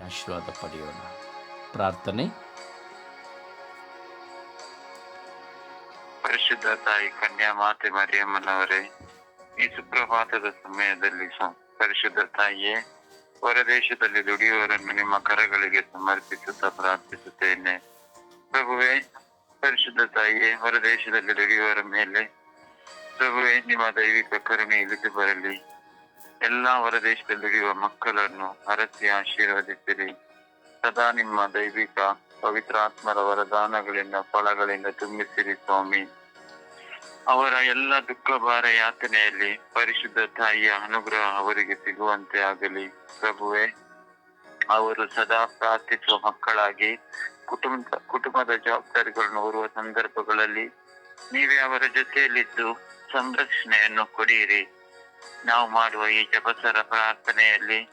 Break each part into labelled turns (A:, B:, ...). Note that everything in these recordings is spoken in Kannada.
A: ಆಶೀರ್ವಾದ ಪಡೆಯೋಣ. ಪ್ರಾರ್ಥನೆ.
B: ಪರಿಶುದ್ಧ ತಾಯಿ, ಕನ್ಯಾ ಮಾತೆ ಮರಿಯಮ್ಮನವರೇ ಈ ಸುಪ್ರಭಾತದ ಸಮಯದಲ್ಲಿ ಪರಿಶುದ್ಧ ತಾಯಿಯೇ, ಹೊರದೇಶದಲ್ಲಿ ದುಡಿಯುವವರನ್ನು ನಿಮ್ಮ ಕರಗಳಿಗೆ ಸಮರ್ಪಿಸುತ್ತಾ ಪ್ರಾರ್ಥಿಸುತ್ತೇನೆ. ಪ್ರಭುವೆ, ಪರಿಶುದ್ಧ ತಾಯಿಯೇ, ಹೊರದೇಶದಲ್ಲಿ ದುಡಿಯುವವರ ಮೇಲೆ, ಪ್ರಭುವೆ, ನಿಮ್ಮ ದೈವಿಕ ಕರುಣೆ ಇಳಿದು ಬರಲಿ. ಎಲ್ಲಾ ಹೊರದೇಶದಲ್ಲಿರುವ ಮಕ್ಕಳನ್ನು ಅರಸಿ ಆಶೀರ್ವದಿಸಿರಿ. ಸದಾ ನಿಮ್ಮ ದೈವಿಕ ಪವಿತ್ರಾತ್ಮರ ವರದಾನಗಳಿಂದ, ಫಲಗಳಿಂದ ತುಂಬಿಸಿರಿ ಸ್ವಾಮಿ. ಅವರ ಎಲ್ಲ ದುಃಖ ಭಾರ ಯಾತನೆಯಲ್ಲಿ ಪರಿಶುದ್ಧ ತಾಯಿಯ ಅನುಗ್ರಹ ಅವರಿಗೆ ಸಿಗುವಂತೆ ಆಗಲಿ. ಪ್ರಭುವೆ, ಅವರು ಸದಾ ಪ್ರಾರ್ಥಿಸುವ ಮಕ್ಕಳಾಗಿ, ಕುಟುಂಬ, ಕುಟುಂಬದ ಜವಾಬ್ದಾರಿಗಳನ್ನು ಓರುವ ಸಂದರ್ಭಗಳಲ್ಲಿ ನೀವೇ ಅವರ ಜೊತೆಯಲ್ಲಿದ್ದು ಸಂರಕ್ಷಣೆಯನ್ನು ಕೊಡಿರಿ ನಾವು ಮಾಡುವ ಈ ಜಪಸರ ಪ್ರಾರ್ಥನೆಯಲ್ಲಿ,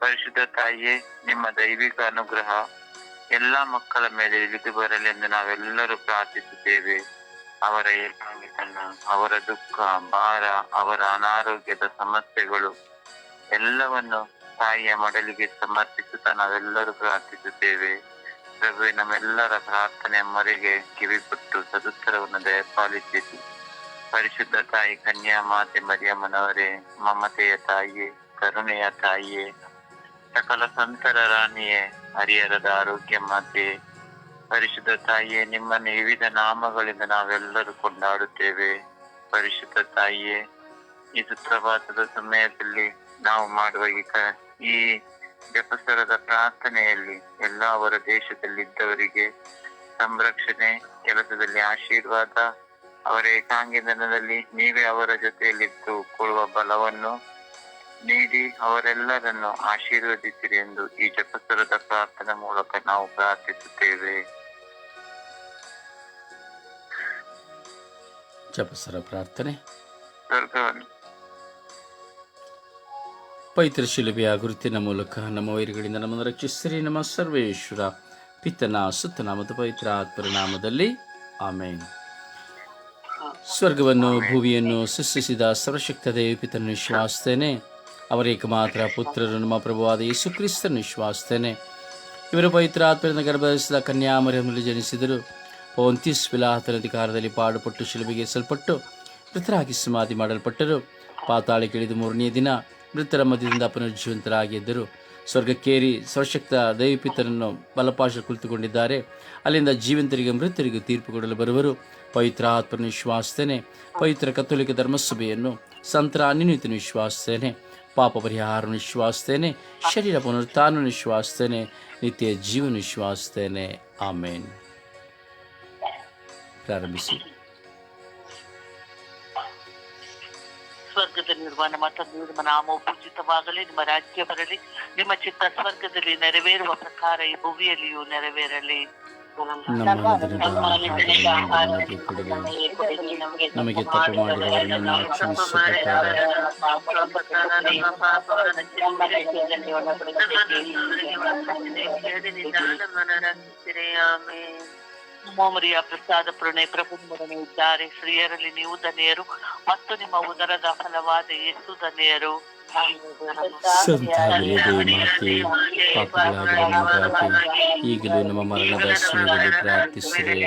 B: ಪರಿಶುದ್ಧ ತಾಯಿಯೇ, ನಿಮ್ಮ ದೈವಿಕ ಅನುಗ್ರಹ ಎಲ್ಲಾ ಮಕ್ಕಳ ಮೇಲೆ ಇಳಿದು ಬರಲಿ ಎಂದು ನಾವೆಲ್ಲರೂ ಪ್ರಾರ್ಥಿಸುತ್ತೇವೆ. ಅವರ ಏಕಾಂಗಿತನ, ಅವರ ದುಃಖ, ಭಾರ, ಅವರ ಅನಾರೋಗ್ಯದ ಸಮಸ್ಯೆಗಳು ಎಲ್ಲವನ್ನು ತಾಯಿಯ ಮಡಲಿಗೆ ಸಮರ್ಪಿಸುತ್ತಾ ನಾವೆಲ್ಲರೂ ಪ್ರಾರ್ಥಿಸುತ್ತೇವೆ. ಪ್ರಭು ನಮ್ಮೆಲ್ಲರ ಪ್ರಾರ್ಥನೆ ಮೊರೆಗೆ ಕಿವಿಪಟ್ಟು ಸದುತ್ತರವನ್ನು ದಯಪಾಲಿಸಿರಿ ಪರಿಶುದ್ಧ ತಾಯಿ, ಕನ್ಯಾ ಮಾತೆ ಮರಿಯಮ್ಮನವರೇ ಮಮತೆಯ ತಾಯಿಯೇ, ಕರುಣೆಯ ತಾಯಿಯೇ, ಸಕಲ ಸಂತರ ರಾಣಿಯೇ ಹರಿಹರದ ಆರೋಗ್ಯ ಮಾತೆ, ಪರಿಶುದ್ಧ ತಾಯಿಯೇ, ನಿಮ್ಮನ್ನು ವಿವಿಧ ನಾಮಗಳಿಂದ ನಾವೆಲ್ಲರೂ ಕೊಂಡಾಡುತ್ತೇವೆ. ಪರಿಶುದ್ಧ ತಾಯಿಯೇ, ಈ ಸುಪ್ರಭಾತದ ಸಮಯದಲ್ಲಿ ನಾವು ಮಾಡುವ ಈ ಕ, ಈ ಜಪಸರದ ಪ್ರಾರ್ಥನೆಯಲ್ಲಿ ಎಲ್ಲ ಅವರ ದೇಶದಲ್ಲಿದ್ದವರಿಗೆ ಸಂರಕ್ಷಣೆ, ಕೆಲಸದಲ್ಲಿ ಆಶೀರ್ವಾದ ಅವರ ಏಕಾಂಗಿತನದಲ್ಲಿ ನೀವೇ ಅವರ ಜೊತೆಯಲ್ಲಿದ್ದು ಕೊಡುವ ಬಲವನ್ನು ನೀಡಿ ಅವರೆಲ್ಲರನ್ನು ಆಶೀರ್ವದಿಸಿರಿ ಎಂದು ಈ ಜಪಸ್ವರದ ಪ್ರಾರ್ಥನೆ ಮೂಲಕ ನಾವು ಪ್ರಾರ್ಥಿಸುತ್ತೇವೆ.
A: ಜಪಸರ ಪ್ರಾರ್ಥನೆ.
B: ಪೈತ್ರ
A: ಪವಿತ್ರ ಶಿಲುಬೆಯ ಗುರುತಿನ ಮೂಲಕ ನಮ್ಮ ವೈರಿಗಳಿಂದ ನಮ್ಮನ್ನು ರಕ್ಷಿಸಿರಿ. ನಮ್ಮ ಸರ್ವೇಶ್ವರ ಪಿತನ ಸುತ್ತನ ಮತ್ತು ಪವಿತ್ರ ಆತ್ಮರ ನಾಮದಲ್ಲಿ. ಆಮೇನ್. ಸ್ವರ್ಗವನ್ನು, ಭೂಮಿಯನ್ನು ಸೃಷ್ಟಿಸಿದ ಸರ್ವಶಕ್ತ ದೇವಿಪಿತನ ವಿಶ್ವಾಸ್ತೇನೆ ಅವರ ಏಕಮಾತ್ರ ಪುತ್ರರು, ನಮ್ಮ ಪ್ರಭುವಾದ ಯೇಸು ಕ್ರಿಸ್ತನು ವಿಶ್ವಾಸ್ತೇನೆ ಇವರು ಪವಿತ್ರ ಆತ್ಮರಿಂದ ಗರ್ಭಧರಿಸಿದ ಕನ್ಯಾಮರಿಯಲ್ಲಿ ಜನಿಸಿದರು. ಪೌಂತಿಸ್ ವಿಲಾಹತನ ಅಧಿಕಾರದಲ್ಲಿ ಪಾಡುಪಟ್ಟು ಶಿಲುಬೆಗೆ ಸಲ್ಪಟ್ಟು ಮೃತರಾಗಿ ಸಮಾಧಿ ಮಾಡಲ್ಪಟ್ಟರು. ಪಾತಾಳಕ್ಕಿಳಿದು ಮೂರನೇ ದಿನ ಮೃತರ ಮಧ್ಯದಿಂದ ಪುನರ್ಜೀವಂತರಾಗಿ ಎದ್ದರು ಸ್ವರ್ಗಕ್ಕೇರಿ ಸರ್ವಶಕ್ತ ದೈವಪಿತರನ್ನು ಬಲಪಾಶ ಕುಳಿತುಕೊಂಡಿದ್ದಾರೆ. ಅಲ್ಲಿಂದ ಜೀವಂತರಿಗೆ, ಮೃತರಿಗೆ ತೀರ್ಪು ಕೊಡಲು ಬರುವರು. ಪವಿತ್ರ ಆತ್ಮನ ವಿಶ್ವಾಸ್ತೇನೆ. ಪವಿತ್ರ ಕತ್ತೋಲಿಕ ಧರ್ಮಸಭೆಯನ್ನು ಸಂತರ ಅನ್ಯನೀತಿನ ವಿಶ್ವಾಸ್ತೇನೆ. ಪಾಪ ಪರಿಹಾರ ವಿಶ್ವಾಸ್ತೇನೆ. ಶರೀರ ಪುನರುತ್ಥಾನ ವಿಶ್ವಾಸ್ತೇನೆ. ನಿತ್ಯ ಜೀವನ ವಿಶ್ವಾಸ್ತೇನೆ. ಆಮೇನ್. ಪ್ರಾರಂಭಿಸಿ.
C: ಸ್ವರ್ಗದಲ್ಲಿರುವ ನಿರ್ಮಾಣ ತಂದೆಯು ನಿಮ್ಮ ನಾಮವು ಪೂಜಿತವಾಗಲಿ ನಿಮ್ಮ ರಾಜ್ಯ ಬರಲಿ ನಿಮ್ಮ ಚಿತ್ತ ಸ್ವರ್ಗದಲ್ಲಿ ನೆರವೇರುವ ಪ್ರಕಾರ ಈ ಭುವಿಯಲ್ಲಿಯೂ ನೆರವೇರಲಿ.
A: ನಮಗೆ ತಪ್ಪು ಮಾಡಿದವರನ್ನು
C: ಮೋಮರಿಯ ಪ್ರಸಾದ ಪುರಣೆ ಪ್ರಭು ನಿಮ್ಮೊಡನೆ ಇದ್ದಾರೆ ಸ್ತ್ರೀಯರಲ್ಲಿ ನೀವು ಧನ್ಯರು ಮತ್ತು ನಿಮ್ಮ ಉದರದ ಫಲವಾದ ಯೇಸು ಧನ್ಯರು.
A: ಈಗಲೂ ನಮ್ಮ ಮರಣದ ಸಮಯದಲ್ಲಿ ಪ್ರಾರ್ಥಿಸಿರಿ.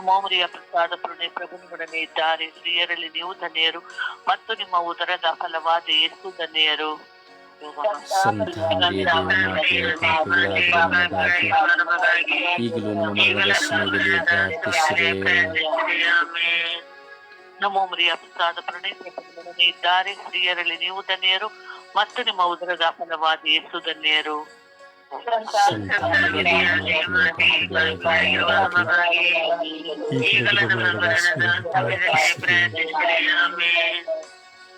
C: ಮೋಮರಿಯ ಪ್ರಸಾದ ಪುರಣೆ ಪ್ರಭು ನಿಮ್ಮೊಡನೆ ಇದ್ದಾರೆ ಸ್ತ್ರೀಯರಲ್ಲಿ ನೀವು ಧನ್ಯರು ಮತ್ತು ನಿಮ್ಮ ಉದರದ ಫಲವಾದ ಯೇಸು ಧನ್ಯರು.
A: ಸಂತಾನವೇ ಮಾತೆ ಪಾಪಗಳಾಗಿರುವ ನಮಗಾಗಿ ಈಗಲೂ ನಮ್ಮ ಮರಣದ ಸಮಯದಲ್ಲಿ ಪ್ರಾರ್ಥಿಸಿರಿ
C: ನಮೋ ಮರಿಯ ಪ್ರಸಾದ ಪ್ರಣಯ ಪ್ರಭುಗಳೊಡನೆ ಇದ್ದಾರೆ ಸ್ತ್ರೀಯರಲ್ಲಿ ನೀವು ಧನ್ಯರು ಮತ್ತು ನಿಮ್ಮ ಉದರದ ಫಲವಾದ ಯೇಸು ಧನ್ಯರು
A: ಸಂತಾನವೇ ಪಾಪಗಳಾಗಿರುವ ನಮಗಾಗಿ ಈಗಲೂ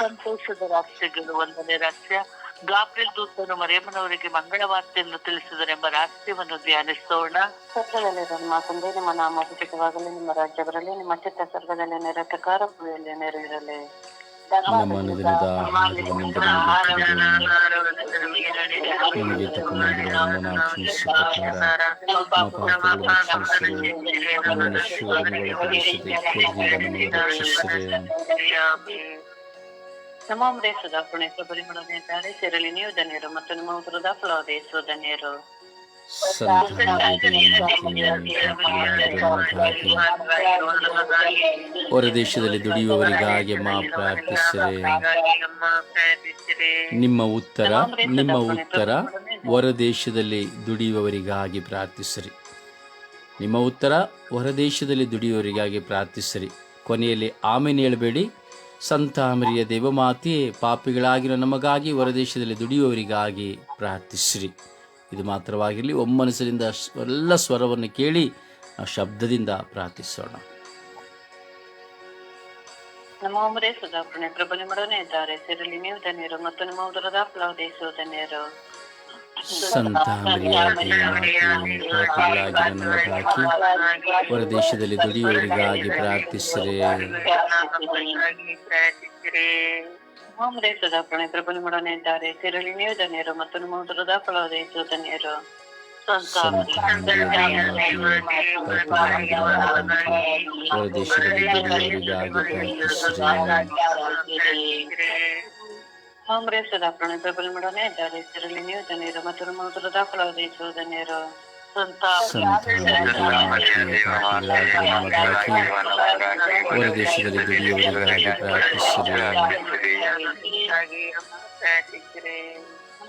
C: ಸಂತೋಷದ ರಾಷ್ಟ್ರಗಳು ಒಂದನೇ ರಾಷ್ಟ್ರ ಗಾಬ್ರಿಲ್ ದೂತನು ಮರಿಯಮ್ಮನವರಿಗೆ ಮಂಗಳ ವಾರ್ತೆಯನ್ನು ತಿಳಿಸಿದರೆಂಬ ರಾಷ್ಟ್ರವನ್ನು ಧ್ಯಾನಿಸೋಣ.
D: ಸ್ವರ್ಗದಲ್ಲಿ ನಿಮ್ಮ ತಂದೆ ನಿಮ್ಮ ನಾಮ ಉಚಿತವಾಗಲಿ ನಿಮ್ಮ ರಾಜ್ಯ ಬರಲಿ ನಿಮ್ಮ ಚಿತ್ತ ಸ್ವರ್ಗದಲ್ಲಿ ನೆರ ಪ್ರಕಾರ ಭೂಮಿಯಲ್ಲಿ ನೆರವೇರಲಿ.
A: ನಮ್ಮ ನಮಗೆ ಪ್ರಕಾರ ನಮ್ಮನ್ನು ಶೋಧನೆಗಳ ರಕ್ಷಿಸಿರಿ
D: ನಮ್ಮ ದೇಶದ ಪುಣ್ಯ ಪರಿಮಳನೆ ತಾರೆ ಸೇರಲಿ ನೀವು ಧನ್ಯರು ಮತ್ತು ನಿಮ್ಮ ಉತ್ತರದ ಫಲವಾದ ಯೇಸು ಧನ್ಯರು.
A: ಹೊರ ದೇಶದಲ್ಲಿ ದುಡಿಯುವವರಿಗಾಗಿ ಮಾ ಪ್ರಾರ್ಥಿಸಿರಿ. ನಿಮ್ಮ ಉತ್ತರ ನಿಮ್ಮ ಉತ್ತರ ಹೊರ ದೇಶದಲ್ಲಿ ದುಡಿಯುವವರಿಗಾಗಿ ಪ್ರಾರ್ಥಿಸಿರಿ. ನಿಮ್ಮ ಉತ್ತರ ಹೊರ ದೇಶದಲ್ಲಿ ದುಡಿಯುವವರಿಗಾಗಿ ಪ್ರಾರ್ಥಿಸಿರಿ. ಕೊನೆಯಲ್ಲಿ ಆಮೇಲೆ ಹೇಳಬೇಡಿ. ಸಂತ ಮರಿಯ ದೇವಮಾತೆಯೇ ಪಾಪಿಗಳಾಗಿರೋ ನಮಗಾಗಿ ಹೊರದೇಶದಲ್ಲಿ ದುಡಿಯುವವರಿಗಾಗಿ ಪ್ರಾರ್ಥಿಸ್ರಿ. ಇದು ಮಾತ್ರವಾಗಿರಲಿ ಒಮ್ಮನಸರಿಂದ ಎಲ್ಲ ಸ್ವರವನ್ನು ಕೇಳಿ ಆ ಶಬ್ದದಿಂದ ಪ್ರಾರ್ಥಿಸೋಣ.
D: ನಮ್ಮ ಒಮ್ಮರೇ ಪ್ರಭು ನಿಮ್ಮೊಡನೆ ಇದ್ದಾರೆ. ಸೇರಲಿ ನೀವು ಧನ್ಯರು ಮತ್ತು ನಿಮ್ಮ ಉದರದ ಯೇಸು ಧನ್ಯರು
A: ಸಂತ ಮರಿಯ ದೇವಮಾತೆಯೇ ಪಾಪಿಗಳಾಗಿರೋ ನಮಗಾಗಿ ಹೊರದೇಶದಲ್ಲಿ ದುಡಿಯುವವರಿಗಾಗಿ ಪ್ರಾರ್ಥಿಸಿರಿ
D: ಒಮ್ಮರೇ ಸುಧಾ ಪುಣ್ಯ ಪ್ರಭು ನಿಮ್ಮೊಡನೆ ಇದ್ದಾರೆ ಸೇರಲಿ ನೀವು ಧನ್ಯರು ಮತ್ತು ನಿಮ್ಮ ಉದರದ ಫಲವಾದ ಯೇಸು ಧನ್ಯರು
A: ಸಂತ ಮರಿಯ ದೇವಮಾತೆಯೇ ಪಾಪಿಗಳಾಗಿರೋ ನಮಗಾಗಿ ಹೊರದೇಶದಲ್ಲಿ ದುಡಿಯುವವರಿಗಾಗಿ ಪ್ರಾರ್ಥಿಸಿರಿ
D: ಒಮ್ಮರೇ ಸುಧಾ ಪುಣ್ಯ ಪ್ರಭು ನಿಮ್ಮೊಡನೆ ಇದ್ದಾರೆ ಸೇರಲಿ ನೀವು ಧನ್ಯರು ಮತ್ತು ನಿಮ್ಮ ಉದರದ ಫಲವಾದ ಯೇಸು ಧನ್ಯರು
A: ಸಂತ ಮರಿಯ ಪಾಪಿಗಳಾಗಿರೋ ನಮಗಾಗಿ ಹೊರದೇಶದಲ್ಲಿ ದುಡಿಯುವವರಿಗಾಗಿ ಪ್ರಾರ್ಥಿಸಿರಿ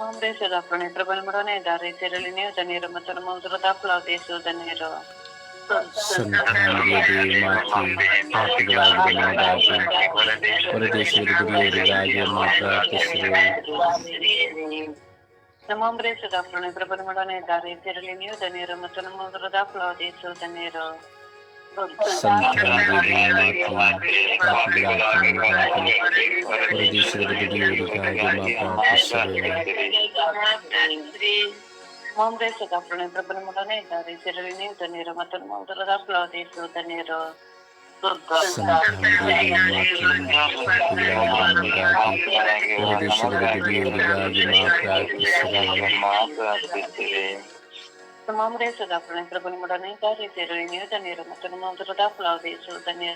D: ಒಮ್ಮರೇ ಸುಧಾ ಪುಣ್ಯ ಪ್ರಭು ನಿಮ್ಮೊಡನೆ ಇದ್ದಾರೆ ಸೇರಲಿ ನೀವು ಧನ್ಯರು ಮತ್ತು ನಿಮ್ಮ ಉದರದ ಫಲವಾದ ಯೇಸು ಧನ್ಯರು
A: ಸಂತ ಮರಿಯ ದೇವಮಾತೆ ಪಾಪಿಗಳಾಗಿರೋ ನಮಗಾಗಿ ಹೊರದೇಶದಲ್ಲಿ ದುಡಿಯುವವರಿಗಾಗಿ ಅಮ್ಮ ಪ್ರಾರ್ಥಿಸಿರಿ
D: ನಮ್ಮ ಒಮ್ಮರೇ ಸುಧಾ ಪುಣ್ಯ ಪ್ರಭು ನಿಮ್ಮೊಡನೆ ಇದ್ದಾರೆ ಸೇರಲಿ ನೀವು ಧನ್ಯರು ಮತ್ತು ನಮ್ಮ ಉದರದ ಫಲವಾದ ಯೇಸು ಧನ್ಯರು
A: ಸಂತ ಮರಿಯ ದೇವಮಾತೆ ಪಾಪಿಗಳಾಗಿರೋ ನಮಗಾಗಿ ಹೊರದೇಶದಲ್ಲಿ ದುಡಿಯುವವರಿಗಾಗಿ Moundes ka
D: pro ne problem mo ne da ri ser ri ne da ne ra matan mo
A: da ga pro de so da ne ro Mamre
D: sudah pernah berbunyi modalnya dari terunya dan di rumah teman-teman sudah pulau di Sultan ya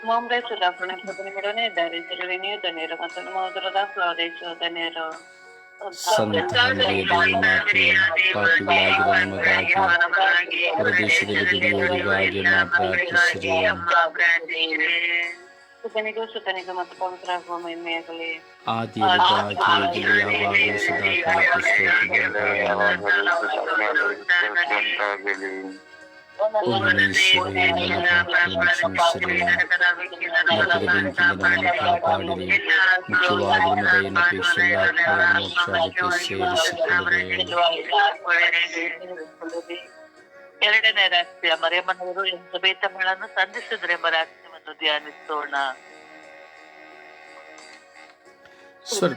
A: ಪ್ರಾರ್ಥಿಸಿರಿ
D: ಮೊಂಬೈ ಸುಧಾ ಪುಣ್ಯ ಪ್ರಭು ನಿಮ್ಮೊಡನೆ ಇದ್ದಾರೆ ಸೇರಲಿ ನೀವು ಧನ್ಯರು ಮತ್ತು ನಮ್ಮ ಉದರದ ಫಲವಾದ ಯೇಸು ಧನ್ಯರು
A: ಸಂತ ಮರಿಯ ದೇವಮಾತೆ ಪಾಪಿಗಳಾಗಿರೋ ನಮಗಾಗಿ ಹೊರದೇಶದಲ್ಲಿ ದುಡಿಯುವವರಿಗಾಗಿ ಅಮ್ಮ ಪ್ರಾರ್ಥಿಸಿರಿ
D: ಸುತನಿಗೂ ಸುತನಿಗೂ ಮತ್ತು ಪವಿತ್ರಾಗುವ ಮಹಿಮೆಯಾಗಲಿ
A: ಆದಿಯಾಗಿ ಯಾವಾಗಲೂ ಸದಾ ಉನ್ನಯಿಸಿರಿ ನನ್ನ ಪಾಪಗಳನ್ನು ಕ್ಷಮಿಸಿರಿ ನರಕದ ಬೆಂಕಿಯಿಂದ ನಮ್ಮನ್ನು ಕಾಪಾಡಿರಿ ಮುಖ್ಯವಾಗಿ ನಿಮ್ಮ ದಯೆಯನ್ನು ಪೇಕ್ಷೆಲ್ಲಾತ್ಮವನ್ನು ಮೋಕ್ಷಕ್ಕೆ ಸೇರಿಸಿಕೊಳ್ಳಿರಿ
C: ಎರಡನೇ ರಹಸ್ಯ ಮರೆಯಮ್ಮನವರು ಎಲಿಜಬೇತಮ್ಮಳನ್ನು ಸಂಧಿಸಿದ್ರೆಂಬ ರಹಸ್ಯವನ್ನು ಧ್ಯಾನಿಸೋಣ
A: ಸ್ವರ್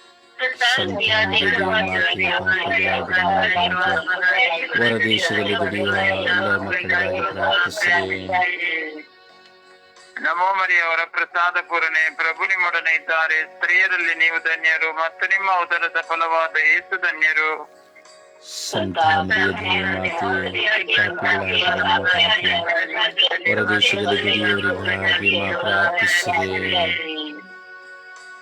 A: ಹೊರ ದೇಶದಲ್ಲಿ ದುಡಿಯುವ ಎಲ್ಲ ಮಕ್ಕಳಿಗಾಗಿ ಪ್ರಾರ್ಥಿಸಿರಿ
E: ನಮೋ ಮರಿಯವರ ಪ್ರಸಾದ ಪೂರ್ಣೆ ಪ್ರಭು ನಿಮ್ಮೊಡನೆ ಇದ್ದಾರೆ ಸ್ತ್ರೀಯರಲ್ಲಿ ನೀವು ಧನ್ಯರು ಮತ್ತು ನಿಮ್ಮ ಉದರದ ಫಲವಾದ ಯೇಸು ಧನ್ಯರು
A: ಸಂತಾನದ ಮಾತೆ ಪಾಪಿಗಳಾದ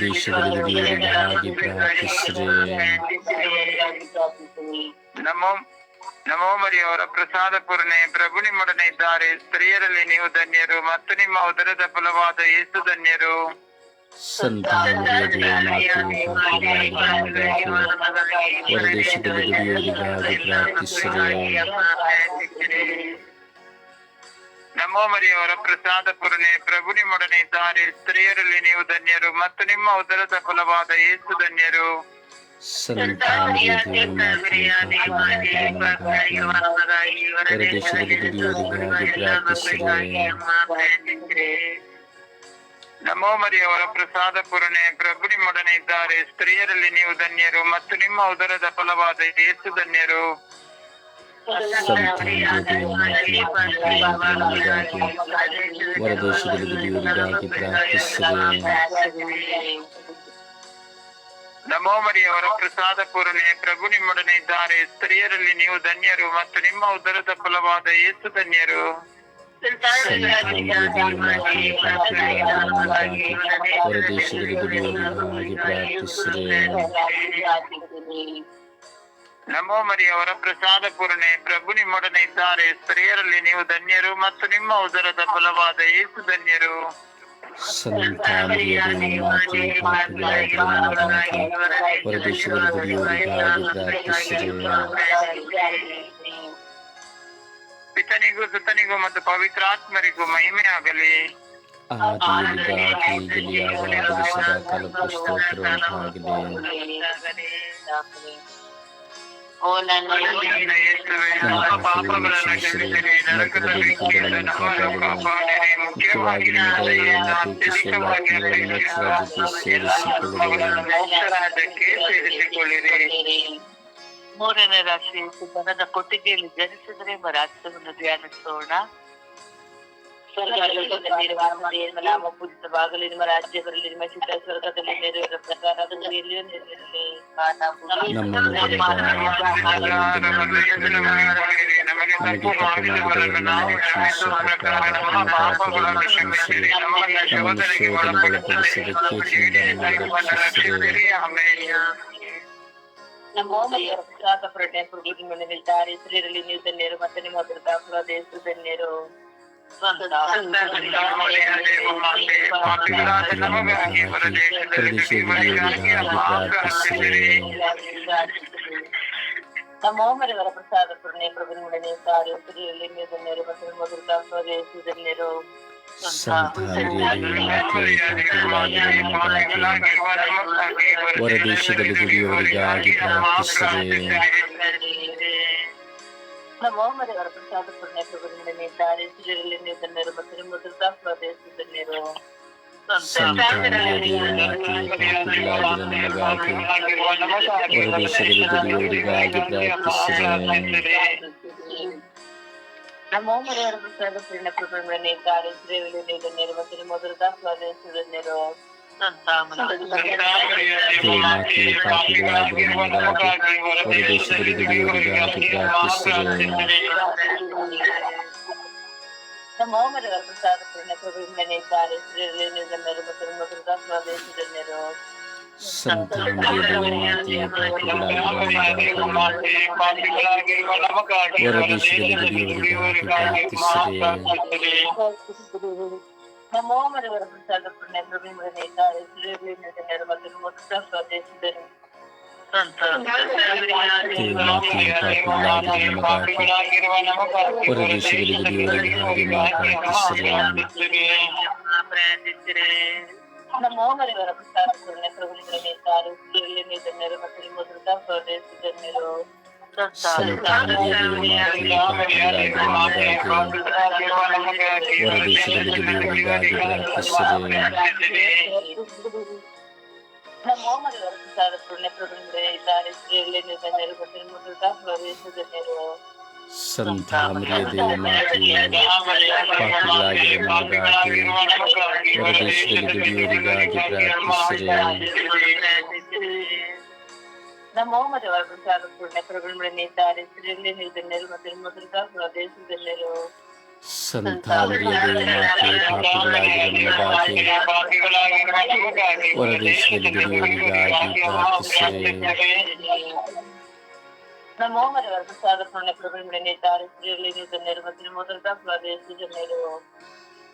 A: ದೇಶದಲ್ಲಿ
E: ನಮೋ ಮರಿಯವರ ಪ್ರಸಾದ ಪೂರ್ಣೆ, ಪ್ರಭು ನಿಮ್ಮೊಡನೆ ಇದ್ದಾರೆ. ಸ್ತ್ರೀಯರಲ್ಲಿ ನೀವು ಧನ್ಯರು ಮತ್ತು ನಿಮ್ಮ ಉದರದ ಫಲವಾದ ಯೇಸು ಧನ್ಯರು.
A: ಸಂತಾನ
E: ನಮೋ ಮರಿಯವರ ಪ್ರಸಾದ ಪೂರ್ಣೆ ಪ್ರಭು ನಿಮ್ಮೊಡನೆ ಇದ್ದಾರೆ ಸ್ತ್ರೀಯರಲ್ಲಿ ನೀವು ಧನ್ಯರು ಮತ್ತು ನಿಮ್ಮ ಉದರದ ಫಲವಾದ ಏಸು ಧನ್ಯರು. ನಮೋ ಮರಿಯವರ ಪ್ರಸಾದ ಪೂರ್ಣೆ ಪ್ರಭು ನಿಮ್ಮೊಡನೆ ಇದ್ದಾರೆ ಸ್ತ್ರೀಯರಲ್ಲಿ ನೀವು ಧನ್ಯರು ಮತ್ತು ನಿಮ್ಮ ಉದರದ ಫಲವಾದ ಏಸು ಧನ್ಯರು.
A: ಸಂತಾನದ ಮಾತೆ ಪಾಪಿಗಳಾದ ನಮಗಾಗಿ ಹೊರ ದೇಶದಲ್ಲಿ ದುಡಿಯುವವರಿಗಾಗಿ ಪ್ರಾರ್ಥಿಸಿರಿ
E: ನಮೋ ಮರಿಯವರ ಪ್ರಸಾದ ಪೂರ್ಣೆ ಪ್ರಭು ನಿಮ್ಮೊಡನೆ ಇದ್ದಾರೆ ಸ್ತ್ರೀಯರಲ್ಲಿ ನೀವು ಧನ್ಯರು ಮತ್ತು ನಿಮ್ಮ ಉದರದ ಫಲವಾದ ಯೇಸು ಧನ್ಯರು
A: ಸಂತಾನದ ಮಾತೆ ಪಾಪಿಗಳಾದ
E: ನಮೋ ಮರಿಯವರ ಪ್ರಸಾದ ಪೂರ್ಣೆ ಪ್ರಭು ನಿಮ್ಮೊಡನೆ ಇದ್ದಾರೆ. ಸ್ತ್ರೀಯರಲ್ಲಿ ನೀವು ಧನ್ಯರು ಮತ್ತು ನಿಮ್ಮ ಉದರದ ಫಲವಾದ ಏಸು ಧನ್ಯರು. ಪಿತನಿಗೂ ಸುತನಿಗೂ ಮತ್ತು ಪವಿತ್ರಾತ್ಮರಿಗೂ ಮಹಿಮೆ ಆಗಲಿ
A: ಆದಿಯಲ್ಲಿದ್ದಾಗಿ
C: ಓ ನನ್ನ.
E: ಮುಖ್ಯವಾಗಿ
A: ಮೋಕ್ಷರಾಜ್ಯಕ್ಕೆ
E: ಸೇರಿಸಿಕೊಳ್ಳಿರಿ
C: ಮೂರನೇ ರಾಶಿ ದನದ ಕೊಟ್ಟಿಗೆಯಲ್ಲಿ ಜನಿಸಿದರೆ ರಾಜ್ಯವನ್ನು ಧ್ಯಾನಿಸೋಣ
F: ಸ್ವರ್ಗಲೋಕದಲ್ಲಿರುವ ಮರಿಯನ್ನ ನಾಮ ಪೂಜಿತವಾಗಲಿ ನಿಮ್ಮ ರಾಜ್ಯ ಬರಲಿ ನಿಮ್ಮ ಚಿತ್ತ ಸ್ವರ್ಗದಲ್ಲಿ ನೆರವೇರುವ ಪ್ರಕಾರ ಅದು ಎಲ್ಲಿಯೂ ನೆರವೇರಲಿ
A: ನಮ್ಮನ್ನು
E: ನಮಗೆ ತಪ್ಪು ಮಾಡಿದವರನ್ನು ನಾವು ಕ್ಷಮಿಸುವ ಪ್ರಕಾರ ನಮ್ಮ ಪಾಪಗಳನ್ನು ಕ್ಷಮಿಸಿರಿ ನಮ್ಮನ್ನು ಶೋಧನೆಗೆ ಒಳಪಡಿಸದೆ ಕೀರ್ತಿಯಿಂದ ರಕ್ಷಿಸಿರಿ ಆಮೇಲೆ
F: ನಮೋ ಮರಿಯ ಪ್ರಸಾದ ಪುರಟೆ ಪ್ರಭು ನಿಮ್ಮನ್ನು ನಿಲ್ತಾರೆ ಸ್ತ್ರೀಯರಲ್ಲಿ ನೀವು ಧನ್ಯರು ಮತ್ತೆ ನಿಮ್ಮ ಪ್ರತಾಪುರ ದೇಶ ಧನ್ಯರು ನಮೋ ಮರಿಯವರ ಪ್ರಸಾದ ಪುರಣೆ ಪ್ರಭು ನಿಮ್ಮನ್ನು ನಿಲ್ತಾರೆ ಸ್ತ್ರೀಯರಲ್ಲಿ ನೀವು ಧನ್ಯರು ಮತ್ತೆ ನಿಮ್ಮ ಪ್ರತಾಪುರ ದೇಶ ಧನ್ಯರು
A: ಹೊರ ದೇಶದಲ್ಲಿ ದುಡಿಯುವವರಿಗಾಗಿ ಪ್ರಾರ್ಥಿಸಿರಿ
F: ನಮೋ ಮರಿಯವರ ಪ್ರಸಾದ ಪುರಣೆ ಪ್ರಭು ನಿಮ್ಮನ್ನು ನಿಲ್ತಾರೆ ಸ್ತ್ರೀಯರಲ್ಲಿ ನೀವು ಧನ್ಯರು ಮತ್ತೆ ನಿಮ್ಮ ಪ್ರತಾಪುರ ದೇಶ ಧನ್ಯರು
A: ಸಂತಾನದಲ್ಲಿ ಪಾಪಿಗಳಾಗಿರ ನಮಗಾಗಿ ಹೊರ ದೇಶದಲ್ಲಿ ದುಡಿಯುವವರಿಗಾಗಿ ಪ್ರಾರ್ಥಿಸಿರಿ
F: ನಮೋ ಮರಿಯವರ ಪ್ರಸಾದ ಪುರಣೆ ಪ್ರಭು ನಿಮ್ಮನ್ನು Mamma det var försäljare från Äldrebyrån i
A: Sverige, så det blir nu det här
F: med att du måste träffa dig till den. ഒരു ഋഷിയുടെ ഗുരുവായൂർ ನಿಮ್ಮ ಪ್ರತಾಪುರ ದೇಶ ಧನ್ಯರು
A: ಸಂತ ಮರಿಯ ಮಾತೆಯ ಪಾಪಿಗಳಾಗಿರುವ ನಮಗಾಗಿ ಹೊರ ದೇಶದಲ್ಲಿ ದುಡಿಯುವವರಿಗಾಗಿ ಪ್ರಾರ್ಥಿಸಿರಿ
F: ನಮೋ ಮರಿಯವರ ಪ್ರಸಾದ ಪುಣ್ಯ ಪ್ರಭುವಿನ ಇದ್ದಾರೆ ಶ್ರೀಯಲ್ಲಿ ನಿಧನರು ಮತ್ತು ಮೊದಲ ಸ್ವದೇಶದಲ್ಲಿ
A: ಮಾತೆಯ ಪಾಪಿಗಳಾಗಿರುವ ನಮಗಾಗಿ ಹೊರ ದೇಶದಲ್ಲಿ ದುಡಿಯುವವರಿಗಾಗಿ ಪ್ರಾರ್ಥಿಸಿರಿ
F: ನಮೋ ಮರಿಯವರ ಪ್ರಸಾದ ಪುಣ್ಯ ಪ್ರಭುವಿನ ಇದ್ದಾರೆ ಶ್ರೀಯಲ್ಲಿ ನಿಧನರು ಮತ್ತು ಮೊದಲ ಸ್ವದೇಶದಲ್ಲಿ
A: ಸಂತ ಮರಿಯ ಮಾತೆಯ ಪಾಪಿಗಳಾಗಿರುವ ನಮಗಾಗಿ ಹೊರ ದೇಶದಲ್ಲಿ ದುಡಿಯುವವರಿಗಾಗಿ ಪ್ರಾರ್ಥಿಸಿರಿ
F: ನಮೋ ಮರಿಯವರ ಪ್ರಸಾದ ಪುಣ್ಯ ಪ್ರಭುವಿನ ಇದ್ದಾರೆ ಶ್ರೀಯಲ್ಲಿ ನಿಧನರು ಮತ್ತು ಮೊದಲ ಸ್ವದೇಶದಲ್ಲಿ
A: ಸಂತ ಮರಿಯ ದೇವ ಮಾತೆಯ ಪಾಪಿಗಳಾಗಿರುವ ನಮಗಾಗಿ ಹೊರ ದೇಶದಲ್ಲಿ ದುಡಿಯುವವರಿಗಾಗಿ ಪ್ರಾರ್ಥಿಸಿರಿ
F: ನಮೋ ಮರಿಯವರ ಪ್ರಸಾದ ಪುಣ್ಯ ಪ್ರಭುವಿನ ಇದ್ದಾರೆ ಶ್ರೀಯಲ್ಲಿ ನಿಧನರು ಮತ್ತು ಮೊದಲ ಸ್ವದೇಶದಲ್ಲಿ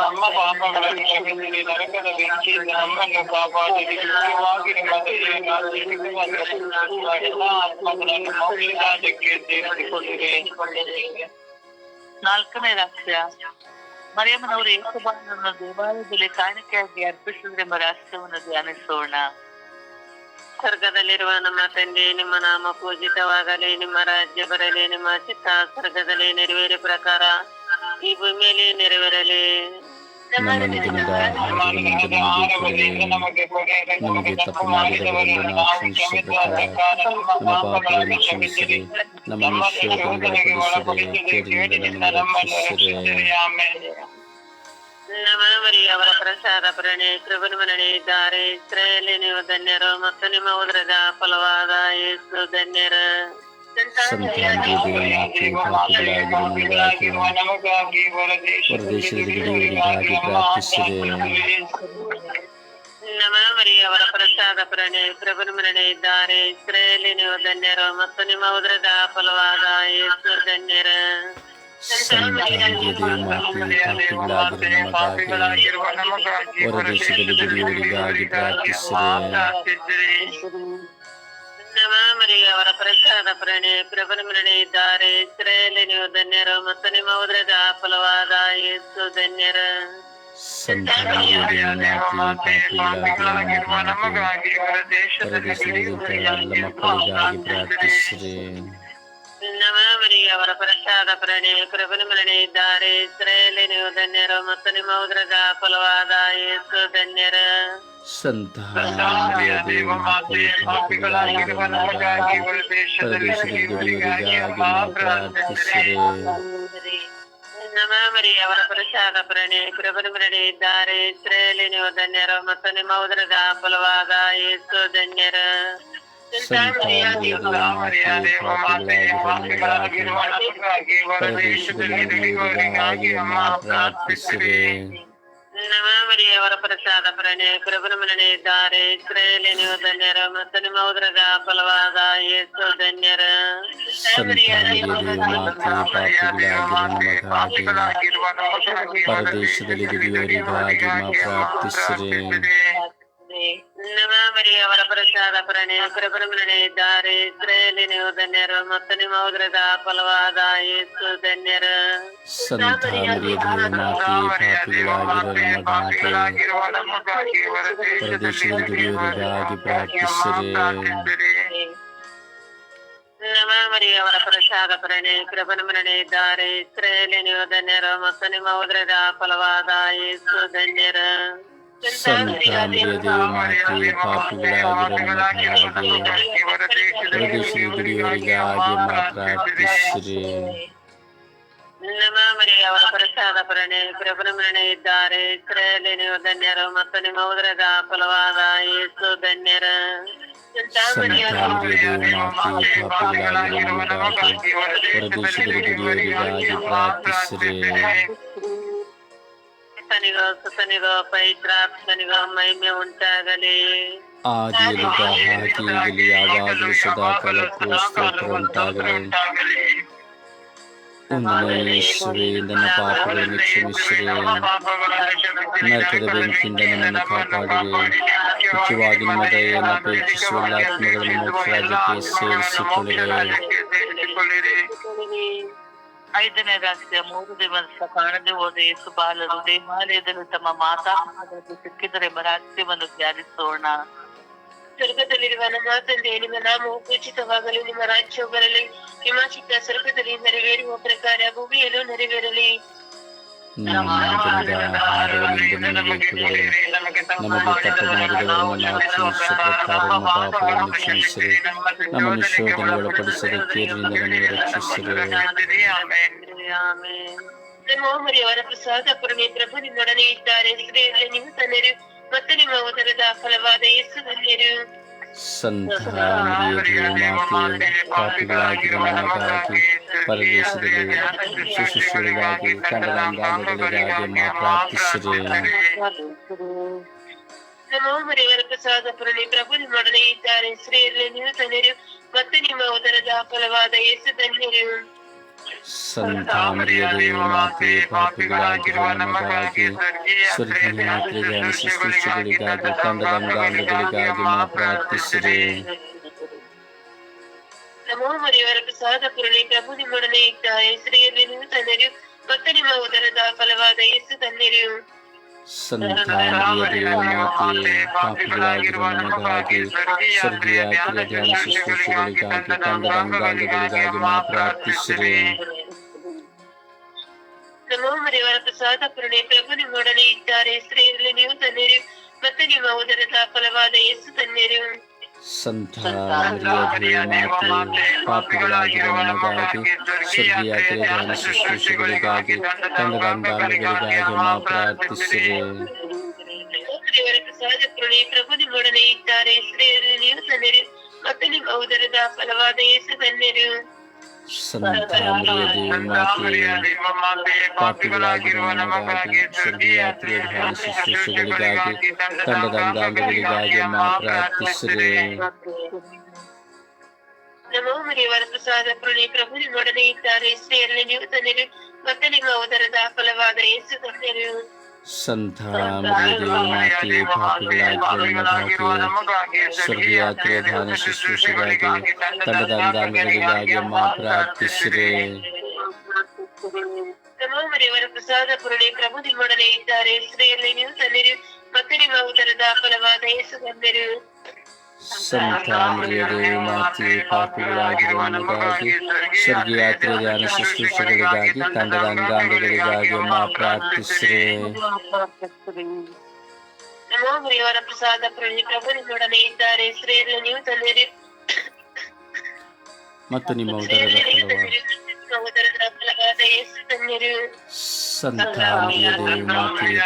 E: ನಮ್ಮ ಪಾಪಗಳನ್ನು ಕ್ಷಮಿಸಿ ನರಕದ ಬೆಂಕಿಯಿಂದ ನಮ್ಮನ್ನು ಕಾಪಾಡಿ ಮುಖ್ಯವಾಗಿ ನಿಮ್ಮ ಎಲ್ಲ ಆತ್ಮಗಳನ್ನು ಮೌಲ್ಯ ರಾಜ್ಯಕ್ಕೆ ಸೇರಿಸಿಕೊಂಡಿದೆ
C: ನಾಲ್ಕನೇ ರಹಸ್ಯ ಮರಿಯಮ್ಮನವರು ಯೇಸುಬಾನನ್ನು ದೇವಾಲಯದಲ್ಲಿ ಕಾಣಿಕೆಯಾಗಿ ಅರ್ಪಿಸಿದ್ರೆಂಬ ರಹಸ್ಯವನ್ನು ಧ್ಯಾನಿಸೋಣ
G: ಸ್ವರ್ಗದಲ್ಲಿರುವ ನಮ್ಮ ತಂದೆ, ನಿಮ್ಮ ನಾಮ ಪೂಜಿತವಾಗಲಿ, ನಿಮ್ಮ ರಾಜ್ಯ ಬರಲಿ, ನಿಮ್ಮ ಚಿತ್ತ ಸ್ವರ್ಗದಲ್ಲಿ ನೆರವೇರಿ ಪ್ರಕಾರ ಈ ಭೂಮಿಯಲ್ಲಿ ನೆರವೇರಲಿ.
A: ನಮಗೆ ನಮ್ಮ
G: ಅವರ ಪ್ರಸಾದ ಪ್ರಣಿ ಪ್ರಭುನ ಮರಣೆ ಇದ್ದಾರೆ. ಇಸ್ರಾಯೇಲಿ ನೀವು ಧನ್ಯರು ಮತ್ತು ನಿಮ್ಮ ಉದರದ ಫಲವಾದ ಯೇಸು ಧನ್ಯರು. ಮರಿ ಅವರ ಪ್ರಸಾದ ಪ್ರಣಿ ಪ್ರಭುನ ಮರಣೆ ಇದ್ದಾರೆ. ಇಸ್ರೆಯಲ್ಲಿ ನೀವು ಧನ್ಯರು ಮತ್ತು ನಿಮ್ಮ ಉದರದ ಫಲವಾದ ಯೇಸು ಧನ್ಯರು.
A: ಸಂತಾನಕ್ಕೆ ಪಾಪಿಗಳಾಗಿರುವ ನಮಗಾಗಿ ಹೊರ ದೇಶದಲ್ಲಿ ದುಡಿಯುವವರಿಗಾಗಿ ಪ್ರಾರ್ಥಿಸಿರಿ
G: ನಮ್ಮ ಮರಿ ಅವರ ಪ್ರಸಾದ ಪ್ರಣಿ ಪ್ರಭುನ ಮರಣೆ ಇದ್ದಾರೆ ಇಸ್ರಾಯೇಲಿ ನೀವು ಧನ್ಯರು ಮತ್ತು ನಿಮ್ಮ ಉದರದ ಫಲವಾದ ಯೇಸು ಧನ್ಯರು
A: ಸಂತಾನಕ್ಕೆ ಪಾಪಿಗಳಾಗಿರುವ ನಮಗಾಗಿ
E: ನಮಗಾಗಿ ಹೊರ
A: ಹೊರ
E: ದೇಶದಲ್ಲಿ
A: ದೇಶದಲ್ಲಿ ಎಲ್ಲ ಮಕ್ಕಳಿಗಾಗಿ ಪ್ರಾರ್ಥಿಸಿರಿ
G: ನಮ್ಮ ಅವರ ಪ್ರಸಾದ ಪ್ರಣಿ ಪ್ರಭುನ ಮರಣೆ ಇದ್ದಾರೆ. ಇಸ್ರೇಲಿ ನೀವು ಧನ್ಯರು ಮತ್ತು ನಿಮ್ಮ ಉದ್ರದ ಫಲವಾದ ಯೇಸು ಧನ್ಯರು.
A: ಸಂತಾನಕ್ಕೆ
E: ದೇವಮಾತೆ ಪಾಪಿಗಳಾಗಿರುವ ನಮಗಾಗಿ ದೇಶದಲ್ಲಿ
A: ದುಡಿಯುವವರಿಗಾಗಿ ಪ್ರಾರ್ಥಿಸಿರಿ.
G: ನಮ್ಮ ಮರಿ ಅವರ ಪ್ರಸಾದ ಪ್ರಣಿ ಪ್ರಭುನ ಮರಣೆ ಇದ್ದಾರೆ. ಇಸ್ರೇಲಿ ನೀವು ಧನ್ಯರು ಮತ್ತು ನಿಮ್ಮ ಉದ್ರದ ಫಲವಾದ ಯೇಸು ಧನ್ಯರು.
A: ಸಂತಾನಕ್ಕೆ ಪಾಪಿಗಳಾಗಿರುವ ನಮಗಾಗಿ ಹೊರ ದೇಶದಲ್ಲಿ ದುಡಿಯುವವರಿಗಾಗಿ ಪ್ರಾರ್ಥಿಸಿರಿ
G: ನಮ್ಮ ಮರಿ ಅವರ ಪ್ರಸಾದ ಪ್ರಣಿ ಪ್ರಭುನ ಮರಣೆ ಇದ್ದಾರೆ ಇಸ್ರಾಯೇಲಿ ನೀವು ಧನ್ಯರು ಮತ್ತು ನಿಮ್ಮ ಉದರದ ಫಲವಾದ ಯೇಸು ಧನ್ಯರು
A: ಪಾಪಿಗಳಾಗಿರುವ ನಮಗಾಗಿ ಹೊರ ದೇಶದಲ್ಲಿ ಪ್ರಾರ್ಥಿಸಿರಿ
G: ನಮ್ಮ ಪ್ರಸಾದ ಪ್ರಣಿ ಪ್ರಭುನ ಮರಣೆ ಇದ್ದಾರೆ ಇಸ್ರಾಯೇಲಿ ನೀವು ಧನ್ಯರು ಮತ್ತು ನಿಮ್ಮ ಉದ್ರದ ಫಲವಾದ ಯೇಸು ಧನ್ಯರು.
A: ಪ್ರಾರ್ಥಿಸಿರಿ.
G: ಅವರ ಪ್ರಸಾದ ಪ್ರಣಿ ಮರಣೆ ಇದ್ದಾರೆ ಇಸ್ರಾಯೇಲಿ ನೀವು ಧನ್ಯರು ಮತ್ತು ನಿಮ್ಮ ಉದ್ರದ ಫಲವಾದ ಯೇಸು ಧನ್ಯರು.
A: ಸಂತಾನರಿಗೆ ಪಾಪಿಗಳಾಗಿರುವ ನಮಗಾಗಿ ಹೊರ ದೇಶದಲ್ಲಿ ದುಡಿಯುವವರಿಗಾಗಿ ಪ್ರಾರ್ಥಿಸಿರಿ ನಮ್ಮ ಮರಿಯವರ ಪ್ರಸಾದ ಪ್ರಣೆ ಪ್ರಭುರಮಣೆ ಇದ್ದಾರೆ ಇಸ್ರೇಲಿ ನೀವು ಧನ್ಯರು ಮತ್ತು ನಿಮ್ಮ ಉದರದ ಫಲವಾದ ಯೇಸು ಧನ್ಯರ
E: ಸಂತಾಮರಿಯದೇ ಮಾತೆ ಪಾಪಿಗಳಾಗಿರುವ ನಮಗಾಗಿ ಹೊರದೇಶದಲ್ಲಿ ದುಡಿಯೋರಿಗಾಗಿ ಪ್ರಾರ್ಥಿಸಿರಿ
A: ಸುತನಿಗೋ ಸುತನಿಗೋ ಪೈತ್ರಾಪ್ತನಿಗೋ ಮಹಿಮೆ ಉಂಟಾಗಲಿ
E: ಆದಿಯಲ್ಲಿದ್ದ ಹಾಗೆ ಈಗಲೇ ಯಾವಾಗಲೂ ಸದಾ ಕಾಲಕ್ಕೂ ಸ್ತೋತ್ರ ಉಂಟಾಗಲಿ ಒಂದನೇ ಯೇಸುವೆ ನನ್ನ ಪಾಪಗಳನ್ನು ಕ್ಷಮಿಸಿರಿ ನರಕದ ಬೆಂಕಿಯಿಂದ ನನ್ನನ್ನು ಕಾಪಾಡಿರಿ ಮುಖ್ಯವಾಗಿ ನಿಮ್ಮ ದಯೆಯನ್ನು ಅಪೇಕ್ಷಿಸುವ ಎಲ್ಲ ಆತ್ಮಗಳನ್ನು ಮೋಕ್ಷ ರಾಜ್ಯಕ್ಕೆ ಸೇರಿಸಿಕೊಳ್ಳಿರಿ
C: ಐದನೇ ರಾತ್ರಿಯ ಮೂರು ದಿವಸ ಕಾಣದೆ ಹೋದ ಯೇಸು ಬಾಲರು, ದೇವಾಲಯದಲ್ಲಿ ತಮ್ಮ ಮಾತಾ ಸಿಕ್ಕಿದರೆ ಎಂಬ ರಹಸ್ಯವನ್ನು ಧ್ಯಾನಿಸೋಣ.
G: ಸ್ವರ್ಗದಲ್ಲಿರುವ ನಮ್ಮ ತಂದೆ ನಿಮ್ಮ ನಾಮವು ಪೂಜಿತವಾಗಲಿ ನಿಮ್ಮ ರಾಜ್ಯವು ಬರಲಿ ನಿಮ್ಮ ಚಿತ್ತ ಸ್ವರ್ಗದಲ್ಲಿ ನೆರವೇರುವ ಪ್ರಕಾರ ಭೂಮಿಯಲ್ಲೂ ನೆರವೇರಲಿ.
E: ನಮ್ಮ ದಿನದ ಆಹಾರವನ್ನು ನಮಗೆ ಕೊಡಿರಿ ನಮಗೆ ತಪ್ಪು ಮಾಡಿದವರನ್ನು ನಾವು ಕ್ಷಮಿಸುವ ಪ್ರಕಾರ ನಮ್ಮ ಪಾಪಗಳನ್ನು ಕ್ಷಮಿಸಿರಿ ನಮ್ಮನ್ನು ಶೋಧನೆ ಒಳಪಡಿಸದೆ ಕೀರಿನಿಂದ ನಮಗೆ ರಕ್ಷಿಸಿರಿ
A: ಆಮೆನ್
G: ನಮ್ಮ ಮರಿಯವರ ಪ್ರಸಾದ ಪೂರ್ಣಿ ಪ್ರಭು ನಿಮ್ಮೊಡನೆ ಇದ್ದಾರೆ ಸ್ತ್ರೀಯರಲ್ಲಿ ನೀವು ತನ್ನರು ಮತ್ತು ನಿಮ್ಮ ಉದರದ ಫಲವಾದ ಯೇಸು ಧನ್ಯರು
E: ಸಂತ ಮರಿಯದೇ ಮಾತೆ ಪಾಪಿಗಳಾಗಿರುವ ನಮಗಾಗಿ ಪರದೇಶದಲ್ಲಿ ಶಿಶುಗಳಿಗಾಗಿ ಕಂಡದ ಅಂಗಾಂಗಗಳಿಗಾಗಿ ಮಾ ಪ್ರಾರ್ಥಿಸಿರಿ
G: ನಮ್ಮ ಮರಿಯವರ ಪ್ರಸಾದ ಪೂರ್ಣಿ ಪ್ರಭು ನಿಮ್ಮೊಡನೆ ಇದ್ದಾರೆ ಸ್ತ್ರೀಯರಲ್ಲಿ ನೀವು ತನ್ನಿರು ಮತ್ತು ನಿಮ್ಮ ಉದರದ ಫಲವಾದ ಯೇಸು ಧನ್ಯರು
E: ಸಂತ ಮರಿಯದೇ ಪಾಪಿಗಳಾಗಿರುವ ನಮಗಾಗಿ ಸ್ವರ್ಗೀಯ ಕ್ರಿಯೆಯ ಶುಶ್ರೂಷೆಗಳಿಗಾಗಿ ಕಂಡದ ಅಂಗಾಂಗಗಳಿಗಾಗಿ ಮಾ ಪ್ರಾರ್ಥಿಸಿರಿ.
G: ನಮೋ ಮರಿಯವರ ಪ್ರಸಾದ ಪೂರ್ಣಿ ಪ್ರಭು ನಿಮ್ಮೊಡನೆ ಇದ್ದಾರೆ ಸ್ತ್ರೀಯಲ್ಲಿ ನೀವು ತನ್ನರು ಮತ್ತು ನಿಮ್ಮ ಉದರದ ಫಲವಾದ ಯೇಸು ಧನ್ಯರು
E: ಸಂತ ಮರಿಯದೇ ಮಾತೆ ಪಾಪಿಗಳಾಗಿರುವ ನಮಗಾಗಿ ಸ್ವರ್ಗೀಯ ಕ್ರಿಯೆಯ ಶುಶ್ರೂಷೆಗಳಿಗಾಗಿ ತಂಡದ ಅಂಗಾಂಗಗಳಿಗಾಗಿ ಮಾ ಪ್ರಾರ್ಥಿಸಿರಿ
G: ನಮೋ ಮರಿಯವರ ಪ್ರಸಾದ ಪೂರ್ಣಿ ಪ್ರಭು ನಿಮ್ಮೊಡನೆ ಇದ್ದಾರೆ ಸ್ತ್ರೀಯಲ್ಲಿ ನೀವು ತನ್ನರು ಮತ್ತು ನಿಮ್ಮ ಉದರದ ಫಲವಾದ ಯೇಸು ಧನ್ಯರು
E: ಸಂತ ಪಾಪಿಗಳಾಗಿರುವ ನಮಗಾಗಿ ಸ್ವರ್ಗೀಯ ಕ್ರಿಯೆಯ ಶುಶ್ರೂಷೆಗಳಿಗಾಗಿ ಅಂಗಾಂಗಗಳಿಗಾಗಿ ಮಾ ಪ್ರಾರ್ಥಿಸಿರಿ
G: ದೇವರ ಪ್ರಸಾದ ಪ್ರಭು ನಿಮ್ಮೊಡನೆ ಇದ್ದಾರೆ ನೀವು ಮತ್ತು ನಿಮ್ಮ ಉದರದ ಫಲವಾದ ಯೇಸು
E: ಪಾಪಿಗಳಾಗಿರುವ ನಮಗಾಗಿ ಸ್ವರ್ಗೀಯ ಶುಶ್ರೂಷೆಗಳಿಗಾಗಿ ಕಂಡದ ಅಂಗಾಂಗಗಳಿಗಾಗಿ ಮಾ ಪ್ರಾರ್ಥಿಸಿರಿ
G: ನಮೋ ಮರಿಯವರ ಪ್ರಸಾದ ಪೂರ್ಣಿ ಪ್ರಭು ನಿಮ್ಮೊಡನೆ ಇದ್ದಾರೆ ಸ್ತ್ರೀಯಲ್ಲಿ ನೀವು ತಂದಿರಿ ಮತ್ತೆ ನಿಮ್ಮ ಉದರದ ಫಲವಾದ ಯೇಸು ಧನ್ಯರು
E: ಸಂತ ಮರಿಯದೇ ಮಾತೆ ಪಾಪಿಗಳಾಗಿರುವ ನಮಗಾಗಿ ಸ್ವರ್ಗೀಯ ಕ್ರಿಯೆಯ ಶುಶ್ರೂಷೆಗಾಗಿ ಕಂಡದ ಅಂಗಾಂಗಗಳಿಗಾಗಿ ಮಾ ಪ್ರಾರ್ಥಿಸಿರಿ.
G: ನಮೋ ಮರಿಯವರ ಪ್ರಸಾದ ಪೂರ್ಣಿ ಪ್ರಭು ನಿಮ್ಮೊಡನೆ ಇದ್ದಾರೆ. ಸ್ತ್ರೀಯಲ್ಲಿ ನೀವು ತನ್ನರು ಮತ್ತು ಫಲವಾದ ಯೇಸು ಧನ್ಯರು
E: ಸಂತ ಮರಿಯದೇ ಮಾತೆ ಪಾಪಿಗಳಾಗಿರುವ ನಮಗಾಗಿ ಸ್ವರ್ಗೀಯ ಕ್ರಿಯೆಯ ತಂಡದ ಅಂಗಾಂಗಗಳಿಗಾಗಿ ಮಾ ಪ್ರಾರ್ಥಿಸಿರಿ.
G: ಮರಿಯವರ ಪ್ರಸಾದ ಪೂರ್ಣಿ ಪ್ರಭು ನಿಮ್ಮೊಡನೆ ಇದ್ದಾರೆ. ಸ್ತ್ರೀಯಲ್ಲಿ ನೀವು ತಂದಿರಿ
E: ಮತ್ತು ನಿಮ್ಮ ಉದರದ ಫಲವಾದ
G: ಉದರದ ಫಲವಾದ
E: ಸಂತ ಮರಿಯದೇ ಮಾತೆ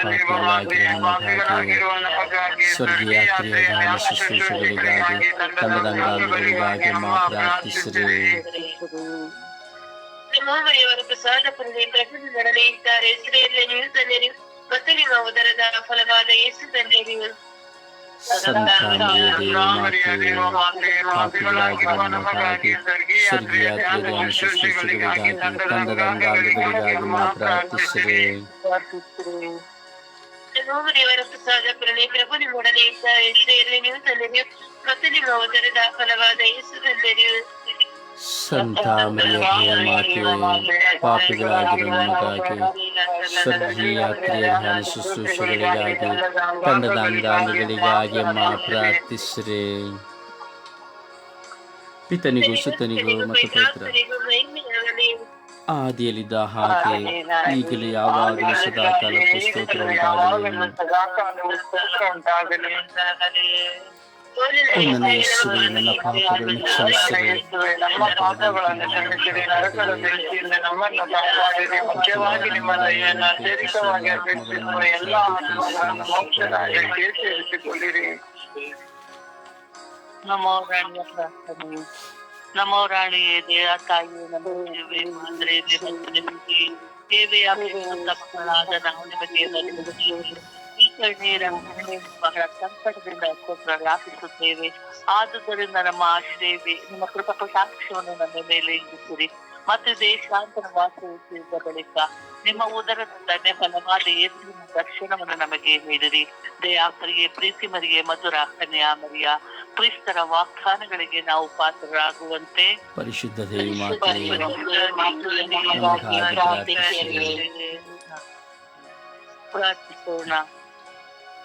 E: ಸ್ವರ್ಗೀಯ ಕ್ರಿಯೆಗಳ ಶುಶ್ರೂಷೆಗಳಿಗಾಗಿ ಕಂಡದ ಅಂಗಾಂಗಗಳಿಗಾಗಿ ಮಾ ಪ್ರಾರ್ಥಿಸಿರಿ
G: ನಮೋ ಪ್ರಸಾದ ಪೂರ್ಣಿ ಪ್ರಭು ನಿಮ್ಮೊಡನೆ ಇದ್ದಾರೆ ಸ್ತ್ರೀಯಲ್ಲಿ ನೀವು ತನ್ನರು ಮತ್ತು ನಿಮ್ಮ ಉದರದ ಫಲವಾದ ಯೇಸು ಧನ್ಯರು
E: ಸಂತ ಮರಿಯದೇ ಮಾತೆ ಪಾಪಿಗಳಾಗಿರುವ ನಮಗಾಗಿ ಸ್ವರ್ಗೀಯ ಕ್ರಿಯೆಯ ಶುಶ್ರೂಷೆಗಳಿಗಾಗಿ ಕಂಡದ ಅಂಗಾಂಗಗಳಿಗಾಗಿ ಮಾ ಪ್ರಾರ್ಥಿಸಿರಿ
G: ನಮೋ ಮರಿಯವರ ಪ್ರಸಾದ ಪೂರ್ಣಿ ಪ್ರಭು ನಿಮ್ಮೊಡನೆ ಇದ್ದಾರೆ ಸ್ತ್ರೀಯಲ್ಲಿ ನೀವು ತನ್ನರು ಮತ್ತು ನಿಮ್ಮ ಉದರದ ಫಲವಾದ ಯೇಸು ಧನ್ಯರು
E: ಸಂತ ಮರಿಯ ಮಾತೆಯೇ ಪಾಪಿಗಳಾಗಿರುವ ನಮಗಾಗಿ ಸ್ವರ್ಗೀಯ ಧ್ಯಾನ ಶುಶ್ರೂಷೆಗಳಿಗಾಗಿ ತಂಡದ ಅಂಗಾಂಗಗಳಿಗಾಗಿ ಮಾ ಪ್ರಾರ್ಥಿಸಿರಿ ಪಿತನಿಗೂ ಸುತ್ತನಿಗೂ ಮತ್ತು ಪವಿತ್ರ. ಆದಿಯಲ್ಲಿದ್ದ ಹಾಗೆ ಈಗಲೂ ಯಾವಾಗಲೂ ಸದಾ ಸದಾಕಾಲ ಸ್ತೋತ್ರ ಉಂಟಾಗಲಿ
F: ನನ್ನ
A: ಯೇಸುವೆ ನನ್ನ ಪಾಪಗಳನ್ನು
E: ನಮ್ಮ ಪಾಪಗಳನ್ನು ಕ್ಷಮಿಸಿರಿ ನರಕದ ಬೆಂಕಿಯಿಂದ ನಮ್ಮನ್ನು ಕಾಪಾಡಿರಿ ಮುಖ್ಯವಾಗಿ ನಿಮ್ಮ ದಯೆಯನ್ನು ಅತ್ಯಧಿಕವಾಗಿ ಎಲ್ಲ
C: ದೇವೆ ದೇವೆ ವಂದಿಸುತ್ತೇವೆ. ಈ ಕಣ್ಣೀರ ಮನೆ ಬಹಳ ಸಂಕಟದಿಂದ ಪ್ರಲಾಪಿಸುತ್ತೇವೆ ಆದುದರಿಂದ ನಮ್ಮ ಆಶ್ರಯವೇ ನಿಮ್ಮ ಕೃಪಕ ಸಾಕ್ಷ್ಯವನ್ನು ನಮ್ಮ ಮೇಲೆ ಇಂಗಿಸಿರಿ ಮತ್ತು ದೇಶಾಂತರ ವಾಸಿಸಿದ ಬಳಿಕ ನಿಮ್ಮ ಉದರದ ಧನ್ಯ ಫಲವಾದ ಯೇಸುವಿನ ದರ್ಶನವನ್ನು ನಮಗೆ ನೀಡಿರಿ. ದಯಾಪರಿಗೆ ಪ್ರೀತಿ ಮರಿಗೆ ಮಧುರ ಕನ್ಯಾ ಮರಿಯ ಕ್ರಿಸ್ತರ ವಾಗ್ದಾನಗಳಿಗೆ ನಾವು ಪಾತ್ರರಾಗುವಂತೆ.
A: ಪರಿಶುದ್ಧ ದೇವಿ
C: ಪ್ರಾರ್ಥಿಸೋಣ.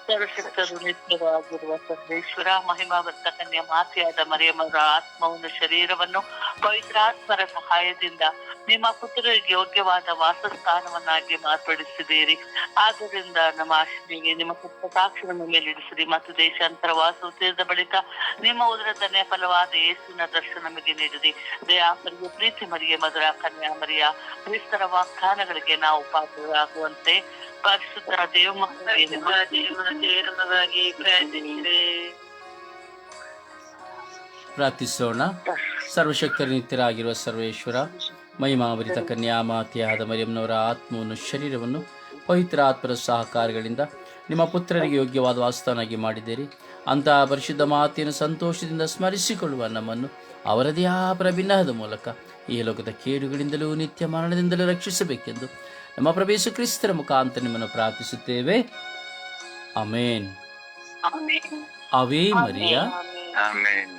C: ಸರ್ವಶಕ್ತರು ನಿತ್ಯವಾಗಿರುವ ಸರ್ವೇಶ್ವರ ಮಹಿಮಾವರ್ತ ಕನ್ಯಾ ಮಾತೆಯಾದ ಮರಿಯಮ್ಮರ ಆತ್ಮವನ್ನು ಶರೀರವನ್ನು ಪವಿತ್ರಾತ್ಮರ ಸಹಾಯದಿಂದ ನಿಮ್ಮ ಪುತ್ರರಿಗೆ ಯೋಗ್ಯವಾದ ವಾಸಸ್ಥಾನವನ್ನಾಗಿ ಮಾರ್ಪಡಿಸಿದ್ದೀರಿ. ಆದ್ದರಿಂದ ನಮ್ಮ ಆಶ್ರಯಿಗೆ ನಿಮ್ಮ ಕೃಪಸಾಕ್ಷಿಯನ್ನು ಮೇಲಿಡಿಸಿರಿ ಮತ್ತು ದೇಶಾಂತರ ವಾಸ ತೀರಿದ ಬಳಿಕ ನಿಮ್ಮ ಉದರದನ್ನೇ ಫಲವಾದ ಯೇಸುವಿನ ದರ್ಶನ ನಮಗೆ ನೀಡಿರಿ. ದಯಾಪರಿಗೆ ಪ್ರೀತಿ ಮರಿಗೆ ಮಧುರ ಕನ್ಯಾ ಮರಿಯ, ಕ್ರಿಸ್ತರ ವಾಗ್ದಾನಗಳಿಗೆ ನಾವು ಪಾತ್ರರಾಗುವಂತೆ
G: ಪ್ರಾರ್ಥಿಸಿದೆ
A: ಪ್ರಾರ್ಥಿಸೋಣ. ಸರ್ವಶಕ್ತರ ನಿತ್ಯರಾಗಿರುವ ಸರ್ವೇಶ್ವರ ಮಹಿಮಾವರಿತ ಕನ್ಯಾಮಾತೆಯಾದ ಮರಿಯಮ್ಮನವರ ಆತ್ಮವನ್ನು ಶರೀರವನ್ನು ಪವಿತ್ರ ಆತ್ಮರ ಸಹಕಾರಗಳಿಂದ ನಿಮ್ಮ ಪುತ್ರರಿಗೆ ಯೋಗ್ಯವಾದ ವಾಸ್ತವನಾಗಿ ಮಾಡಿದ್ದೀರಿ. ಅಂತಹ ಪರಿಶುದ್ಧ ಮಾತೆಯನ್ನು ಸಂತೋಷದಿಂದ ಸ್ಮರಿಸಿಕೊಳ್ಳುವ ನಮ್ಮನ್ನು ಅವರದೇ ಆ ಪ್ರಭಿನ್ನಹದ ಮೂಲಕ ಈ ಲೋಕದ ಕೇಡುಗಳಿಂದಲೂ ನಿತ್ಯ ಮರಣದಿಂದಲೂ ರಕ್ಷಿಸಬೇಕೆಂದು ನಮ್ಮ ಪ್ರವೇಶ ಕ್ರಿಸ್ತರ ಮುಖಾಂತರ ನಿಮ್ಮನ್ನು ಪ್ರಾರ್ಥಿಸುತ್ತೇವೆ ಅಮೇನ್ ಅವೇ ಮರಿಯ
E: ಆಮೇನ್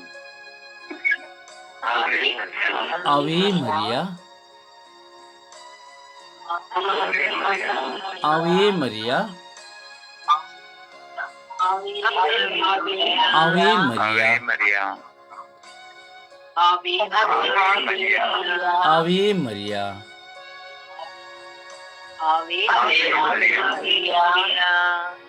A: ಅವೇ ಮರಿಯ ಅವೇ ಮರಿಯ ಅವೇ ಮರಿಯ
E: ಅವೇ ಮರಿಯ
A: Ave
G: María.